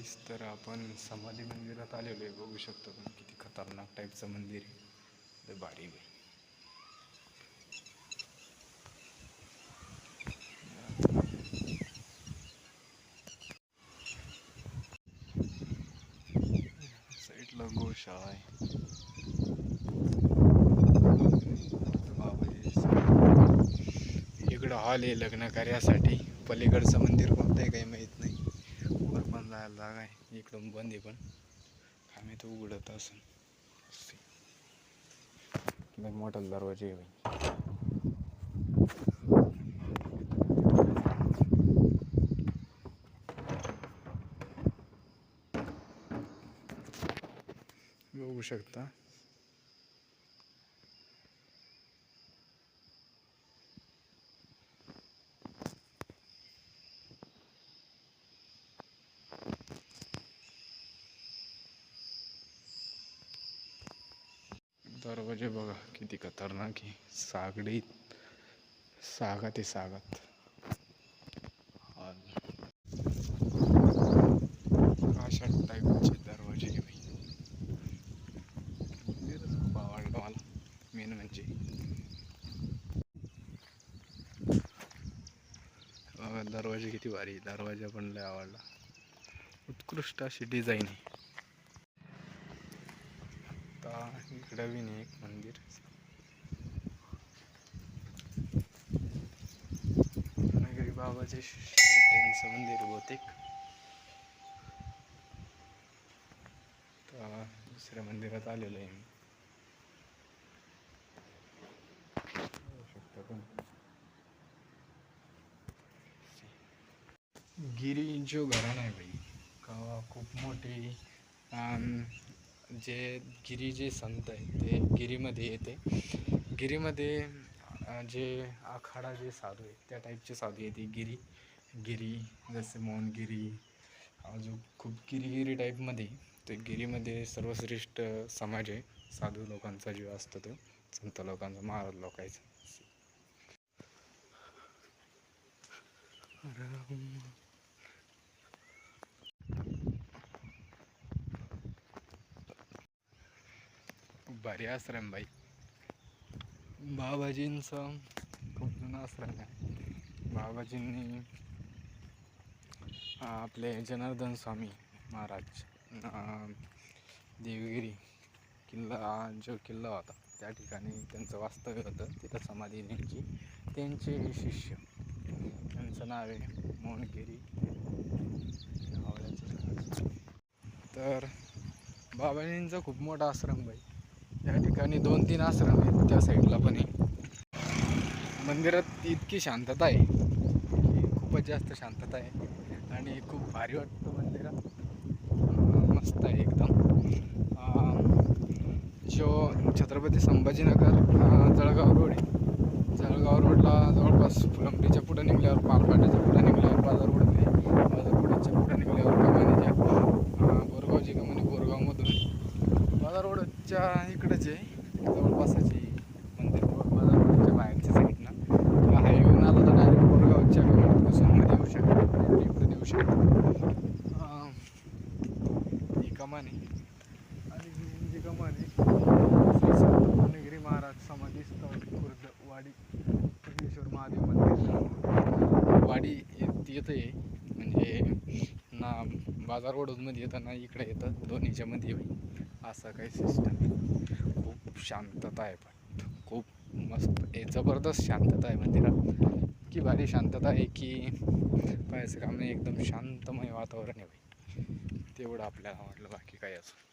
गाईस तर आपण समाधी मंदिरात आलेलो आहे. बघू शकतो पण किती खतरनाक टाईपचं मंदिर आहे. लय भारी आहे. साईडला गोशाळा आहे. इकडं हॉल आहे लग्न कार्यासाठी. पलीकडचं मंदिर कोणतं आहे काही माहीत नाही. पण जायला जागा आहे. इकडून बंद आहे पण. आम्ही तो उघडत लय मोठा दरवाजा आहे बघू शकता. दरवाजे बघा किती खतरनाक आहे. सागडी सागात आहे सागात. अशा टाईपचे दरवाजे खूप आवडलं मला. मेन म्हणजे. बघा दरवाजे किती भारी दरवाजा पण लय आवडला. उत्कृष्ट अशी डिझाईन आहे. आता इकडं बी नाही एक मंदिर. नगरी बाबाचे श- त्यांचं मंदिर बहुतेक. दुसऱ्या मंदिरात आलेलो आहे मी. बघू शकता घराणा आहे भाई खूप मोठे. जे गिरी जे संत आहे ते गिरीमध्ये येते. गिरीमध्ये जे आखाडा जे साधू आहे त्या टाईपचे साधू येते. गिरी गिरी जसे मोहनगिरी अजून खूप गिरीगिरी टाईपमध्ये ते गिरीमध्ये सर्वश्रेष्ठ समाज आहे. साधू लोकांचा जीव असतो तो. संत लोकांचा महाराज लोकांचा. खूप भारी आश्रम बाई बाबाजींचं खूप जुना आश्रम आहे. बाबाजींनी आपले जनार्दन स्वामी महाराज देवगिरी किल्ला जो किल्ला होता त्या ठिकाणी त्यांचं वास्तव्य होतं. तिथं समाधी त्यांची त्यांचे शिष्य. त्यांचं नाव आहे मोहनगिरी. आवड्याचं तर बाबाजींचा खूप मोठा आश्रम बाई या ठिकाणी दोन तीन आश्रम आहेत त्या साईडला पण आहे. मंदिरात इतकी शांतता आहे खूपच जास्त शांतता आहे आणि खूप भारी वाटतं मंदिरात. मस्त आहे एकदम. जो छत्रपती संभाजीनगर जळगाव रोड आहे. जळगाव रोडला जवळपास फुलंब्रीच्या पुढं निघल्यावर पालपाट्याच्या पुढं निघल्यावर बाजार रोड आहे बाजार रोडच्या पुढं निघल्यावर कमानीच्या अं, बोरगावची कमानी बोरगावमधून बाजार रोडच्या इकडंच आहे जवळपासच आहे मंदिर ब- बाजार रोडच्या बाहेरच्या साईडनं किंवा हायवेहून आला तर डायरेक्ट बोरगावच्या कमानीत घुसून मध्ये येऊ शकतो इकडे येऊ शकतो अं, ही कमान आहे आणि ही जी कमान आहे श्री संत पुण्यगिरी महाराज समाधी स्थळ खुर्द महादेव मंदिर. वाडी येत येतं आहे म्हणजे ना बाजार रोडमध्ये येतं ना इकडे येतं. दोन्हीच्यामध्ये असा होईल. असं काही सिस्टम खूप शांतता आहे पण. खूप मस्त. जबरदस्त शांतता आहे मंदिरात इतकी भारी शांतता आहे की पाहायचं काम नाही. एकदम शांतमय वातावरण आहे भाई तेवढं आपल्याला वाटलं बाकी काय असं